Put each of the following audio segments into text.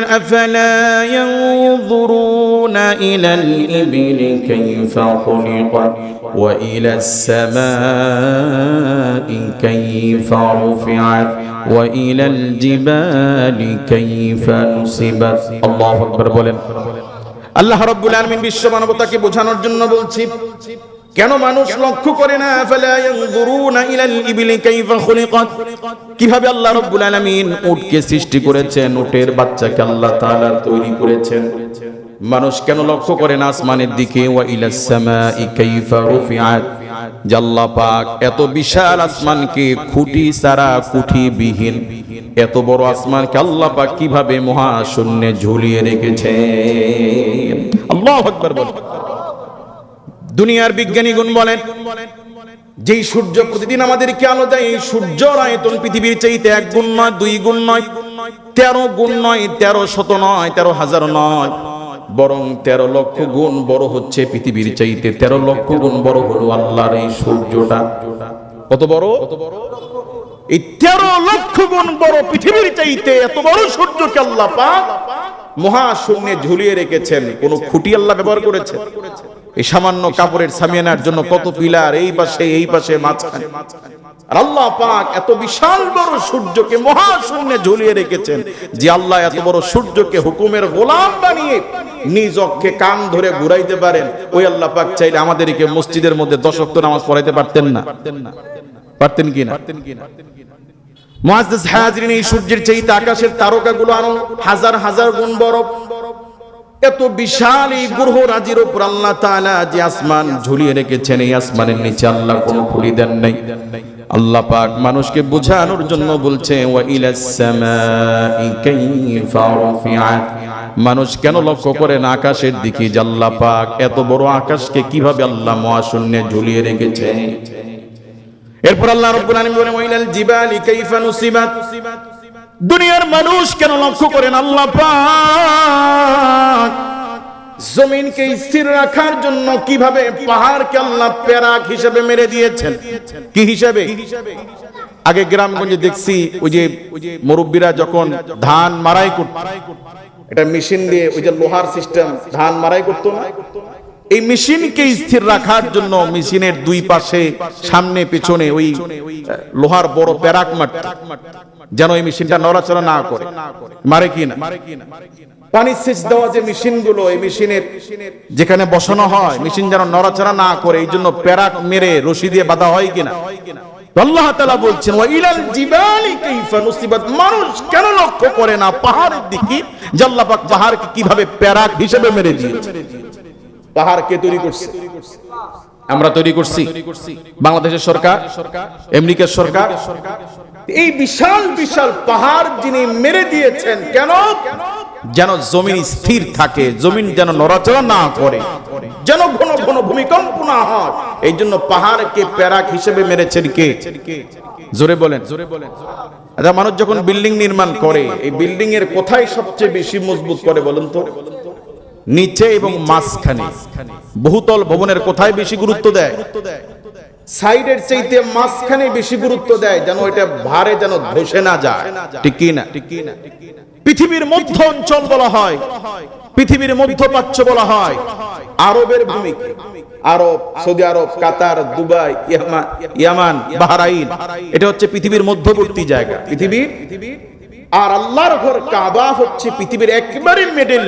বলেন আফালা ইয়ানজুরুনা ইলাল ইবিলি কাইফা খুলিকাত ওয়া ইলাস সামাই কাইফা রুফিআত ওয়া ইলাল জিবালি কাইফা নুসিবাত আল্লাহু আকবার বলেন আল্লাহ রাব্বুল আলামিন বিশ্ব মানবতাকে বোঝানোর জন্য বলছি কেন মানুষ লক্ষ্য করে না? কীভাবে আল্লাহ রাব্বুল আলামিন উটকে সৃষ্টি করেছেন, উটের বাচ্চাকে আল্লাহ তৈরি করেছেন। মানুষ কেন লক্ষ্য করে না আসমানের দিকে? এত বিশাল আসমানকে খুঁটি সারা কুঠি বিহীন, এত বড় আসমানকে আল্লাহ পাক কীভাবে মহাশূন্যে ঝুলিয়ে রেখেছে আল্লাহু বলেন দুনিয়ার বিজ্ঞানীগুণ বলেন, যেই সূর্য প্রতিদিন আমাদেরকে আলো দেয়, এই সূর্যর আয়তন পৃথিবীর চাইতে এক গুণ নয়, দুই গুণ নয়, তেরো গুণ নয়, তেরো শত নয়, তেরো হাজার নয়, বরং তেরো লক্ষ গুণ বড় হচ্ছে পৃথিবীর চাইতে তেরো লক্ষ গুণ বড় হলো আল্লাহর এই সূর্যটা। কত বড়? এই তেরো লক্ষ গুণ বড় পৃথিবীর চাইতে এত বড় সূর্য সূর্যকে আল্লাহ পাক মহাশূন্যে ঝুলিয়ে রেখেছেন, কোন খুঁটি আল্লাহ ব্যবহার করেছে এই সামান্য কাপড়ের সামিয়ানার জন্য কত পিলার, এই পাশে এই পাশে, মাঝখানে। আল্লাহ পাক এত বিশাল বড় সূর্যকে মহাশূন্যে ঝুলিয়ে রেখেছেন যে আল্লাহ এত বড় সূর্যকে হুকুমের গোলাম বানিয়ে নিজ অক্ষে কান ধরে ঘুরাইতে পারেন। ওই আল্লাহ পাক চাইলে আমাদেরকে মসজিদের মধ্যে দশক্ত নামাজ পড়াইতে পারতেন না। পারতেন কি না? মুআজ্জিজ হাজরিন, এই সূর্যের চাইতে আকাশের তারকাগুলো আরও হাজার হাজার গুণ বড়। এত বিশাল এই গ্রহ রাজির উপর আল্লাহ তাআলা যে আসমান ঝুলিয়ে রেখেছেন, এই আসমানের নিচে আল্লাহ কোনো খুলি দেন নাই। আল্লাহ পাক মানুষকে বোঝানোর জন্য বলছে, ওয়া ইলাস সামাই কাইফা রুফিআত। মানুষ কেন লক্ষ্য করে না আকাশের দিকে? আল্লাহ পাক এত বড় আকাশকে কীভাবে আল্লাহ মহাশূন্যে ঝুলিয়ে রেখেছে? এরপর আল্লাহ রাব্বুল আলামিন বলেন ওয়াইলাল জিবালি কাইফা নুসিবাত। দুনিয়ার মানুষ কেন লক্ষ্য করেন? আল্লাহ জমিনকে স্থির রাখার জন্য কীভাবে পাহাড়কে আল্লাহ প্যারাক হিসেবে মেরে দিয়েছেন? কি হিসেবে? আগে গ্রামগঞ্জে দেখছি ওই যে মুরব্বীরা যখন ধান মারাই করত, এটা মেশিন দিয়ে ওই যে লোহার সিস্টেম, ধান মারাই করতো না? এই মেশিনকে স্থির রাখার জন্য মেশিনের দুই পাশে, সামনে, পেছনে ওই লোহার বড় প্যারাক মারত যেন এই মেশিনটা নড়াচড়া না করে। মারে কি না? পানি সেচ দেওয়া যে মেশিনগুলো এই মেশিনের যেখানে বসানো হয়, মেশিন যেন নড়াচড়া না করে, এই জন্য প্যারাক মেরে রশি দিয়ে বাঁধা হয় কিনা আল্লাহ তাআলা বলছেন, ওয়া ইলাল জিবালি কাইফা নুসিবাত মানুষ কেন লক্ষ্য করে না পাহাড়ের দিকে? যে পাহাড়কে কীভাবে প্যারাক হিসেবে মেরে দিয়েছে? পাহাড় কে তৈরি করছে। আমরা তৈরি করছি। বাংলাদেশের সরকার, আমেরিকার সরকার। এই বিশাল বিশাল পাহাড় যিনি মেরে দিয়েছেন, কেন? যেন জমিন স্থির থাকে, জমিন যেন নড়াচড়া না করে, যেন ঘন ঘন ভূমিকম্প না হয়। এই জন্য পাহাড়কে প্যারাক হিসেবে মেরেছেন কে? জোরে বলেন। জোরে বলেন আচ্ছা মানুষ যখন বিল্ডিং নির্মাণ করে, এই বিল্ডিং এর কোথায় সবচেয়ে বেশি মজবুত করে বলুন তো? নিচে এবং মাঝখানে। বহুতল ভবনের কোথায় বেশি গুরুত্ব দেয়? সাইডের চাইতে মাঝখানে বেশি গুরুত্ব দেয় যেন এটা ভারে যেন ধসে না যায়। ঠিক কি না? পৃথিবীর মধ্য অঞ্চল বলা হয়। পৃথিবীর মধ্যপ্রাচ্য বলা হয়। আরবের ভূমিকা। আরব সৌদি আরব কাতার দুবাই ইয়ামান ইয়ামান বাহরাইন। এটা হচ্ছে পৃথিবীর মধ্যবর্তী জায়গা। পৃথিবীর আর আল্লাহর ঘর কাবা হচ্ছে পৃথিবীর একেবারে মিডল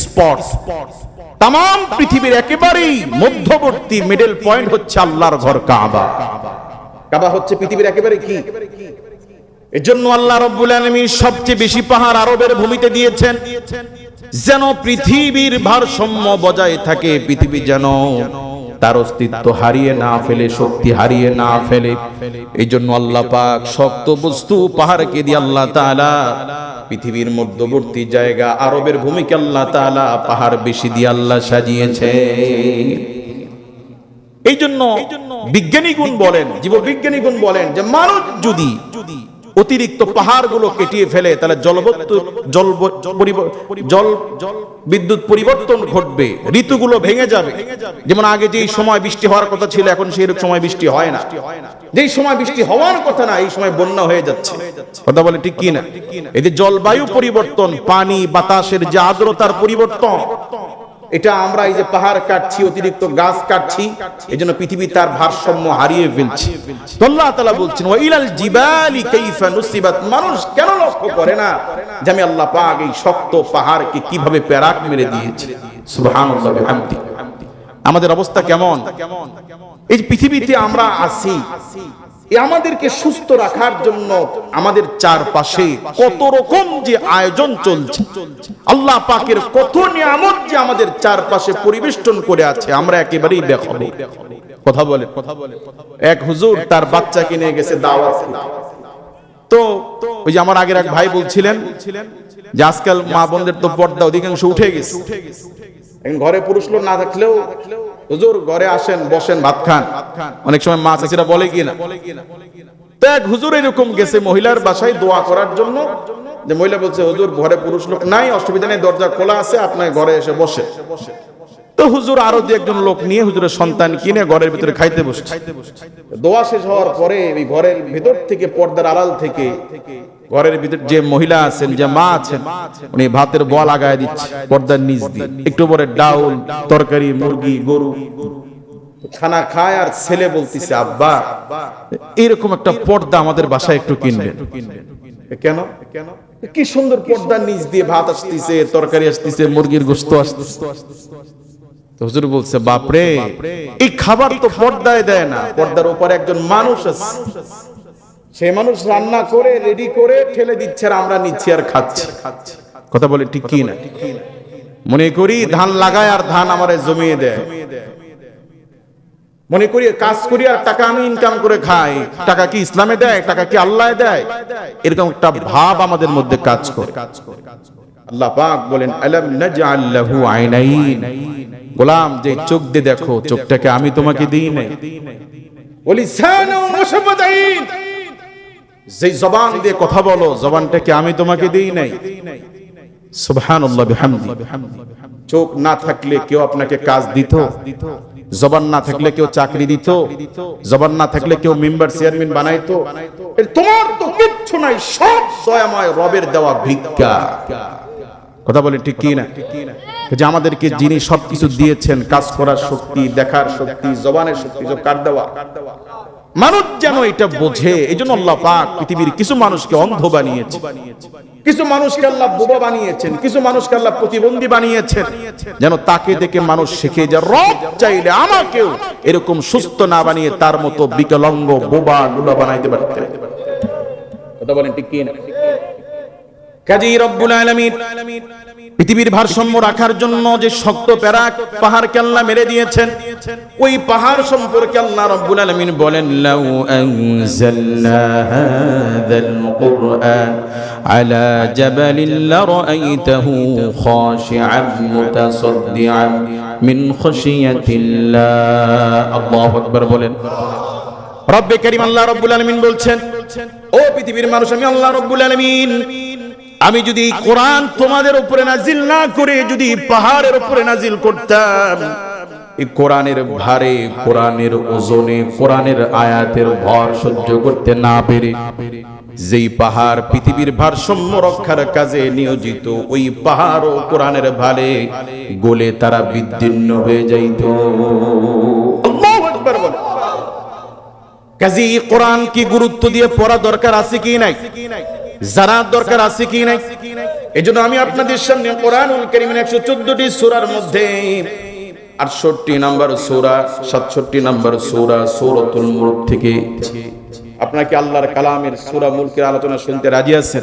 স্পট তাম পৃথিবীর একেবারেই মধ্যবর্তী মিডল পয়েন্ট হচ্ছে আল্লাহর ঘর কাবা। কাবা হচ্ছে পৃথিবীর একেবারে কি? এজন্য আল্লাহ রব্বুল আলামিন সবচেয়ে বেশি পাহাড় আরবের ভূমিতে দিয়েছেন, যেন পৃথিবীর ভারসাম্য বজায় থাকে, পৃথিবী যেন তার অস্তিত্ব হারিয়ে না ফেলে, শক্তি হারিয়ে না ফেলে। এই জন্য আল্লাহ পাক শক্ত বস্তু, পাহাড়কে দিয়ে আল্লাহ তাআলা পৃথিবীর মধ্যবর্তী জায়গা, আরবের ভূমিকা আল্লাহ তাআলা পাহাড় বেশি দিয়ে আল্লাহ সাজিয়েছে। এই জন্য বিজ্ঞানীগুণ বলেন, জীববিজ্ঞানীগুণ বলেন যে মানুষ যদি অতিরিক্ত পাহাড়গুলো কেটিয়ে ফেলে, তাহলে জলবত্ত জল জল বিদ্যুৎ পরিবর্তন ঘটবে, ঋতুগুলো ভেঙে যাবে। যেমন আগে যেই সময় বৃষ্টি হওয়ার কথা ছিল, এখন সেই সময় বৃষ্টি হয় না। যেই সময় বৃষ্টি হওয়ার কথা না, এই সময় বন্যা হয়ে যাচ্ছে। কথা বলে ঠিক কি না এই যে জলবায়ু পরিবর্তন, পানি, বাতাসের যে আর্দ্রতার পরিবর্তন এটা আমরা এই যে পাহাড় কাটছি, অতিরিক্ত গাছ কাটছি এই জন্য পৃথিবী তার ভারসাম্য হারিয়ে ফেলছে। আল্লাহ তাআলা বলছেন ওয়াইলাল জিবালি কাইফা নুসিবাত। মানুষ কেন লক্ষ্য করে না যে আমি আল্লাহ পাক এই শক্ত পাহাড়কে কীভাবে প্যারাক মেরে দিয়েছি? সুবহানাল্লাহ, বিহামদি। আমাদের অবস্থা কেমন? এই পৃথিবীতে আমরা আছি আমাদেরকে সুস্থ রাখার জন্য আমাদের চারপাশে কত রকম যে আয়োজন চলছে। আল্লাহ পাকের কত নিয়ামত যে আমাদের চারপাশে পরিবেষ্টন করে আছে আমরা একেবারেই দেখাবো কথা বলে এক হুজুর তার বাচ্চাকে নিয়ে গেছে দাওয়াত তো ওই যে আমার আগের এক ভাই বলছিলেন যে আজকাল মা বোনদের তো পর্দা অধিকাংশ উঠে গেছে। ঘরে পুরুষ লোক না থাকলেও হুজুর, ঘরে আসেন, বসেন, ভাত খান। অনেক সময় মা চাচিরা বলে কি না? এক হুজুর এরকম গেছে, মহিলার বাসায় দোয়া করার জন্য। যে মহিলা বলছে, হুজুর, ঘরে পুরুষ লোক নাই, অসুবিধা নেই, দরজা খোলা আছে, আপনার ঘরে এসে বসে। তো হুজুর আরও দু একজন লোক নিয়ে হুজুরের সন্তান কিনে ঘরের ভিতরে খাইতে বসে দোয়া শেষ হওয়ার পরে ওই ঘরের ভিতর থেকে, পর্দার আড়াল থেকে ঘরের ভিতর যে মহিলা আছেন, যে মা আছেন, উনি ভাতের বল আগায় দিচ্ছে, পর্দার নিচ দিয়ে। একটু পরে ডাউল, তরকারি, মুরগি, গরু। খানা খায় আর ছেলে বলতিছে, আব্বা, এরকম একটা পর্দা আমাদের বাসায় একটু কিনবেন। কেন কেন? কি সুন্দর পর্দার নিচ দিয়ে ভাত আসতেছে, তরকারি আসতেছে, মুরগির গোস্ত আসতেছে। হুজুর বলছে, বাপরে, এই খাবার তো পর্দায় দেয় না। পর্দার উপরে একজন মানুষ আছে। সেই মানুষ রান্না করে রেডি করে ঠেলে দিচ্ছে আর আমরা নিচ্ছি আর খাচ্ছি। কথা বলে ঠিক কি না? মনে করি ধান লাগায় আর ধান আমারে জমিয়ে দেয়। মনে করি কাজ করি আর টাকা আমি ইনকাম করে খাই। টাকা কি ইসলামে দেয়, টাকা কি আল্লাহ দেয়? এরকম একটা ভাব আমাদের মধ্যে কাজ করে। আল্লাহ পাক বলেন, আলাম নাজআল লাহু আইনাইন? গোলাম, যে চোখ দিয়ে দেখো, চোখটাকে আমি তোমাকে দিই নাই। ওলিসানু মুশাফাদাইন যে জবান দিয়ে কথা বলো জবানটাকে আমি তোমাকে দিই নাই? চোখ না থাকলে কেউ আপনাকে কাজ দিত? জবান না থাকলে কেউ চাকরি দিত? জবান না থাকলে কেউ মেম্বার, চেয়ারম্যান বানাইতো? তোমার তো কিচ্ছু নাই, সব দয়াময় রবের দেওয়া ভিক্ষা। কথা বলে ঠিক কি না যে আমাদেরকে যিনি সবকিছু দিয়েছেন, কাজ করার শক্তি, দেখার শক্তি, জবানের শক্তি সব কার দেওয়া? মানুষ যেন এটা বোঝে এই জন্য আল্লাহ পাক পৃথিবীর কিছু মানুষকে অন্ধ বানিয়েছে কিছু মানুষকে আল্লাহ বোবা বানিয়েছেন কিছু মানুষকে আল্লাহ প্রতিবন্ধী বানিয়েছেন। যেন তাকে দেখে মানুষ শিখে যে রব চাইলে আমাকেও এরকম সুস্থ না বানিয়ে তার মতো বিকলঙ্গ বোবা লুলা বানাইতে পারতেন কথা বলেন ঠিক কি না কাজী রব্বুল আলামিন। পৃথিবীর ভারসাম্য রাখার জন্য যে শক্ত প্যারাক পাহাড় কেল্লা মেরে দিয়েছেন, ওই পাহাড় সম্পর্কে আল্লাহ রব্বুল আলামিন বলেন, লাউ আনজালনা হাযাল কুরআন আলা জাবালিন লারাআইতাহু খাশিআন মুতাসাদ্দিআন মিন খাশিয়াতিল্লাহ। আল্লাহু আকবার বলেন। রব্বে করিম আল্লাহ রব্বুল আলামিন বলছেন, ও পৃথিবীর মানুষ, আমি আল্লাহ রব্বুল আলামিন আমি যদি কোরআন তোমাদের উপরে নাজিল না করে, যদি পাহাড়ের উপরে নাজিল করতাম, এই কোরআনের ভারে, কোরআনের ওজনে, কোরআনের আয়াতের ভর সহ্য করতে না পেরে, যেই পাহাড় পৃথিবীর ভারসাম্য রক্ষার কাজে নিয়োজিত, ওই পাহাড় ও কোরআনের ভারে, গোলে তারা বিদীর্ণ হয়ে যাইত। কাজী কোরআন কি গুরুত্ব দিয়ে পড়া দরকার আছে কি নাই? জানার দরকার আছে কি নাই? এজন্য আমি আপনাদের সামনে কোরআনুল কারীমের 114টি সূরার মধ্যে 68 নাম্বার সূরা 67 নাম্বার সূরা, সূরাতুল মুলক থেকে আপনারা কি আল্লাহর কালামের সূরা মুলকের আলোচনা শুনতে রাজি আছেন?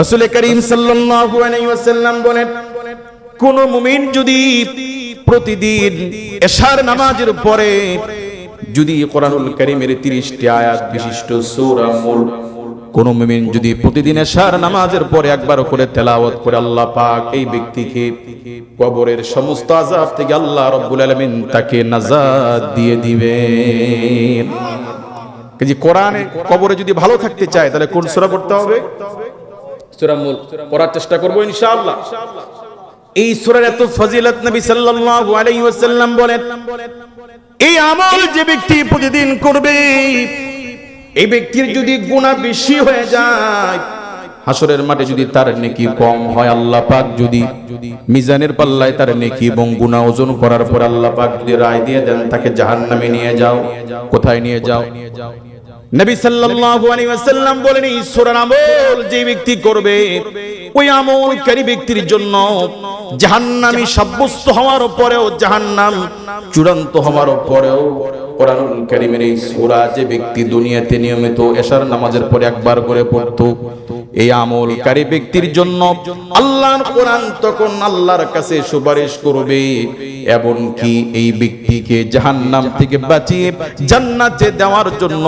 রাসূল করিম সাল্লাল্লাহু আলাইহি ওয়াসাল্লাম বলেন, কোন মুমিন যদি প্রতিদিন এশার নামাজের পরে যদি কোরআনুল কারীমের 30টি আয়াত বিশিষ্ট সূরা মুলক কোন মুমিন যদি প্রতিদিন এশার নামাজের পরে একবার করে তেলাওয়াত করে আল্লাহ পাক এই ব্যক্তিকে কবরের সমস্ত আযাব থেকে আল্লাহ রাব্বুল আলামিন তাকে নাজাত দিয়ে দিবেন। যে কোরআনে কবরে যদি ভালো থাকতে চায়, তাহলে কোন সূরা পড়তে হবে? সূরা পড়ার চেষ্টা করব ইনশাআল্লাহ। এই সূরার এত ফজিলত নবী সাল্লাল্লাহু আলাইহি ওয়াসাল্লাম বলেন, এই আমল যে ব্যক্তি প্রতিদিন করবে এই ব্যক্তির যদি গুণা বেশি হয়ে যায়, হাসরের মাঠে যদি তার নেকি কম হয়, আল্লাহ পাক যদি মিজানের পাল্লায় তার নেকি এবং গুণা ওজন করার পর আল্লাহ পাক যদি রায় দিয়ে দেন, তাকে জাহান্নামে নিয়ে যাও। কোথায় নিয়ে যাও? নবী সাল্লাল্লাহু আলাইহি ওয়াসাল্লাম বলেন, এই সূরার আমল যে ব্যক্তি করবে ওই আমলকারী ব্যক্তির জন্য জাহান্নামি সাব্যস্ত হওয়ার পরেও জাহান্নাম চূড়ান্ত হওয়ার পরেও কোরআনুল কারীমের এই যে ব্যক্তি দুনিয়াতে নিয়মিত এশার নামাজের পরে একবার করে পড়তো এই আমলকারী ব্যক্তির জন্য আল্লাহর কোরআন তখন আল্লাহর কাছে সুপারিশ করবে। এবং কি এই ব্যক্তিকে জাহান্নাম থেকে বাঁচিয়ে জান্নাতে দেওয়ার জন্য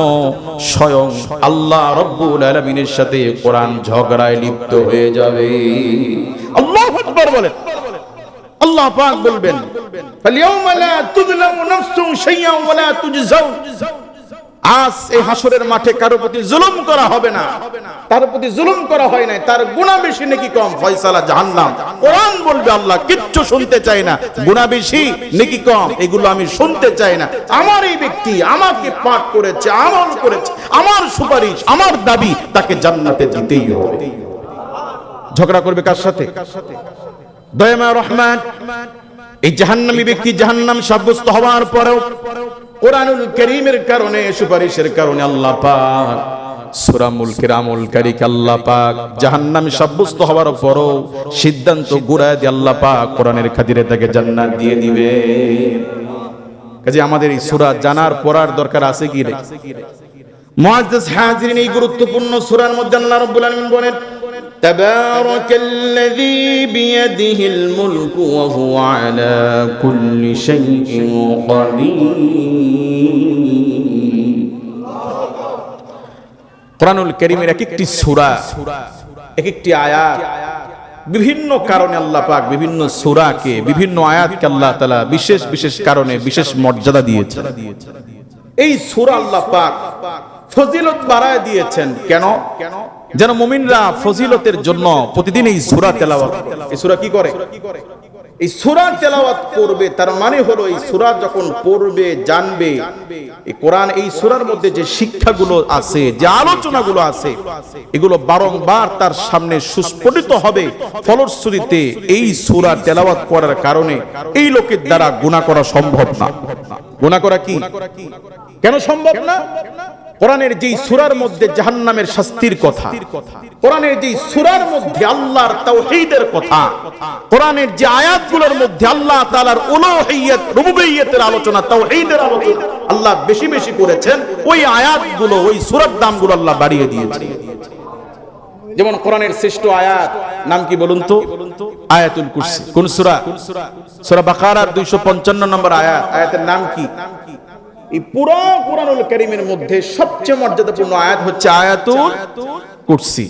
স্বয়ং আল্লাহ রব্বুল আলামিনের সাথে কোরআন ঝগড়ায় লিপ্ত হয়ে যাবে। আল্লাহু আকবার বলেন। আল্লাহ পাক বলবেন ফালিয়াউমা লা তুযলামু নাফসুন শাইআন ওয়া লা তুজজাউন আজ এই হাসরের মাঠে কারও প্রতি জুলুম করা হবে না। তার প্রতি জুলুম করা হয় নাই। তার গুনাহ বেশি নাকি কম? ফয়সালা জাহান্নাম। কোরআন বলবে আল্লাহ, কিচ্ছু শুনতে চাই না। গুনাহ বেশি নাকি কম? এগুলো আমি শুনতে চাই না। আমার এই ব্যক্তি আমাকে পাঠ করেছে, আমল করেছে। আমার সুপারিশ, আমার দাবি, তাকে জান্নাতে দিতেই হবে। ঝগড়া করবে কার সাথে? দয়াময় রহমান। এই জাহান্নামী ব্যক্তি জাহান্নাম সাব্যস্ত হওয়ার পরেও কোরআনুল করিমের কারণে, সুপারিশের কারণে আল্লাহ পাক, সুরা মুলকের আমলকারীকে আল্লাহ পাক জাহান্নামে সাব্যস্ত হওয়ার পরও সিদ্ধান্ত গুড়ায় দিয়ে আল্লাহ পাক কোরআনের খাতিরে তাকে জান্নাত দিয়ে দিবে। কাজে আমাদের এই সূরা জানার পড়ার দরকার আছে কি রে? মুআজ্জাজ হাজিরিন, এই গুরুত্বপূর্ণ সূরার মধ্যে আল্লাহ রাব্বুল আলামিন বলেন, তাবারাকাল্লাযী বিয়াদিহিল মুলকু ওয়া কোরআনুল করিমের এক একটি সূরা, এক একটি আয়াত। বিভিন্ন কারণে আল্লাহ পাক বিভিন্ন সূরাকে, বিভিন্ন আয়াতকে আল্লাহ তাআলা বিশেষ বিশেষ কারণে, বিশেষ মর্যাদা দিয়েছেন। এই সূরা আল্লাহ পাক ফজিলত বাড়ায় দিয়েছেন। কেন? যেন মুমিনরা ফজিলতের জন্য প্রতিদিন এই সূরা তেলাওয়াত এই সূরা কি করে? এই সূরা তেলাওয়াত করবে, তার মানে হলো এই সূরা যখন পড়বে, জানবে, এই কোরআন এই সুরার মধ্যে যে শিক্ষাগুলো আছে, যে আলোচনাগুলো আছে, এগুলো বারংবার তার সামনে সুস্ফুটিত হবে ফলশ্রুতিতে এই সূরা তেলাওয়াত করার কারণে এই লোকের দ্বারা গুনাহ করা সম্ভব না। গুনাহ করা কি? কেন সম্ভব না? কোরআনের যেই সুরার মধ্যে জাহান্নামের শাস্তির কথা, কোরআনের যেই সুরার মধ্যে আল্লাহর তাওহীদের কথা, কোরআনের যে আয়াতগুলোর মধ্যে আল্লাহ তাআলার উলুহিয়ত, রুবুবিয়তের আলোচনা, তাওহীদের আলোচনা আল্লাহ বেশি বেশি করেছেন, ওই আয়াতগুলো, ওই সূরার দামগুলো আল্লাহ বাড়িয়ে দিয়েছেন। যেমন কোরআনের শ্রেষ্ঠ আয়াত, নাম কি বলুন তো? আয়াতুল কুরসি। কোন সূরা? সূরা বাকারার 255 নম্বর আয়াত। আয়াতের নাম কি? এই পুরো কোরআনুল কারীমের মধ্যে সবচেয়ে মর্যাদাপূর্ণ আয়াত হচ্ছে আয়াতুল কুরসি।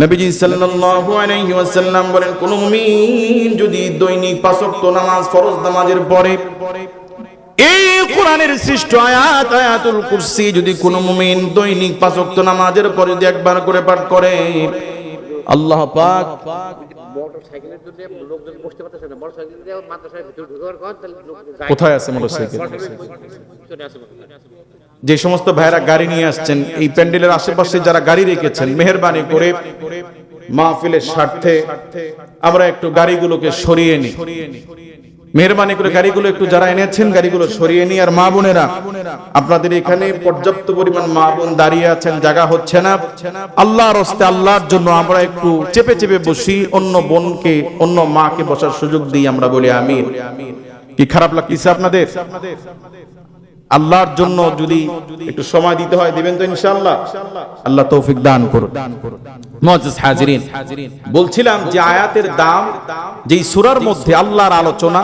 নবীজি সাল্লাল্লাহু আলাইহি ওয়াসাল্লাম বলেন, কোন মুমিন যদি দৈনিক পাঁচ ওয়াক্ত নামাজ, ফরজ নামাজের পরে এই কোরআনের সৃষ্ট আয়াত, আয়াতুল কুরসি যদি কোন মুমিন দৈনিক পাঁচ ওয়াক্ত নামাজের পরে যদি একবার করে পাঠ করে, আল্লাহ পাক মোটর সাইকেলের জন্য লোকজন বসতে পারতেছে না। মোটর সাইকেল দিয়ে মাদ্রাসার ভিতরে ঢুকার তাহলে কোথায় আছে যে সমস্ত ভাইরা গাড়ি নিয়ে আসছেন এই প্যান্ডেলের আশেপাশে যারা গাড়ি রেখেছেন মেহরবানি করে মাহফিলের স্বার্থে আমরা একটু গাড়িগুলোকে সরিয়ে নিই। মেহরবানি করে গাড়িগুলো একটু যারা এনেছেন, গাড়িগুলো সরিয়ে নিয়ে, আর মা বোনেরা, আপনাদের এখানে পর্যাপ্ত পরিমাণ মা বোন দাঁড়িয়ে আছেন, জায়গা হচ্ছে না। আল্লাহ হস্তে আল্লাহর জন্য আমরা একটু চেপে চেপে বসি, অন্য বোনকে, অন্য মাকে বসার সুযোগ দিই আমরা বলি আমি কি খারাপ লাগতেছে আপনাদের? আল্লাহর জন্য যদি একটু সময় দিতে হয় দিবেন তো ইনশাআল্লাহ। আল্লাহ তৌফিক দান করুন। মুআজ্জাজ হাজিরিন বলছিলাম যে আয়াতের দাম যেই সূরার মধ্যে আল্লাহর আলোচনা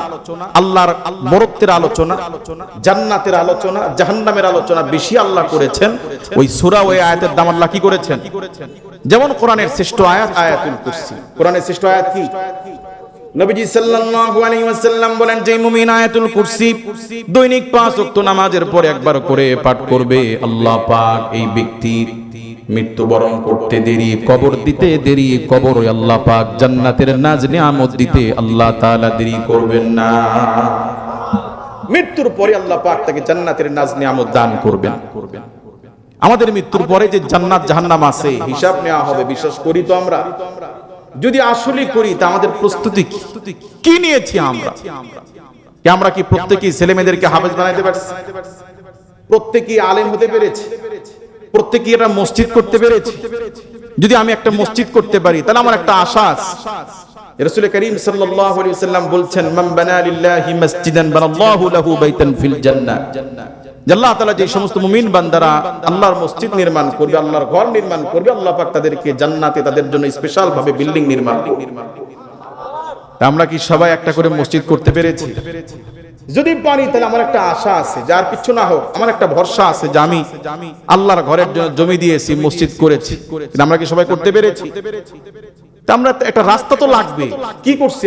আল্লাহর বরত্বের আলোচনা জান্নাতের আলোচনা জাহান্নামের আলোচনা বেশি আল্লাহ করেছেন। ওই সূরা ওই আয়াতের দাম আল্লাহ কি করেছেন? যেমন কোরআনের শ্রেষ্ঠ আয়াত আয়াতুল কুরসি। কোরআনের শ্রেষ্ঠ আয়াত কি? নবীজি সাল্লাল্লাহু আলাইহি ওয়াসাল্লাম বলেন, যে মুমিন আয়াতুল কুরসি দৈনিক পাঁচ ওয়াক্ত নামাজের পরে একবার করে পাঠ করবে, আল্লাহ পাক এই ব্যক্তির মৃত্যুবরণ করতে দেরি, কবর দিতে দেরি, কবর আল্লাহ পাক জান্নাতের নাজ নিয়ামত দিতে আল্লাহ তাআলা দেরি করবেন না। মৃত্যুর পরে আল্লাহ পাক তাকে জান্নাতের নাজ নিয়ামত দান করবেন। করবেন আমাদের মৃত্যুর পরে যে জান্নাত জাহান্নাম আছে, হিসাব নেওয়া হবে, বিশ্বাস করি তো আমরা। যদি আসলে করি, তা আমাদের প্রস্তুতি কি? নিয়েছি আমরা? আমরা কি প্রত্যেকেই ছেলে মেয়েদেরকে হাফেজ বানাইতে পারছি? প্রত্যেকেই আলেম হতে পেরেছি? প্রত্যেকেই এটা মসজিদ করতে পেরেছি? যদি আমি একটা মসজিদ করতে পারি, তাহলে আমার একটা আশা আছে। রাসূল করিম সাল্লাল্লাহু আলাইহি ওয়াসাল্লাম বলছেন, মান বানা লিল্লাহি মাসজিদান বানাল্লাহু লাহু বাইতান ফিল জান্নাহ। আল্লাহ তাআলা যে সমস্ত মুমিন বান্দারা আল্লাহর মসজিদ নির্মাণ করবে, আল্লাহর ঘর নির্মাণ করবে, আল্লাহ পাক তাদেরকে জান্নাতে তাদের জন্য স্পেশাল ভাবে বিল্ডিং নির্মাণ আমরা কি সবাই একটা করে মসজিদ করতে পেরেছি? যদি পারি তাহলে আমার একটা আশা আছে, যার কিছু না হোক, আমার একটা ভরসা আছে যে আমি আল্লাহর ঘরের জন্য জমি দিয়েছি, মসজিদ করেছি। আমরা কি সবাই করতে পেরেছি? আমরা একটা রাস্তা তো লাগবে। কি করছি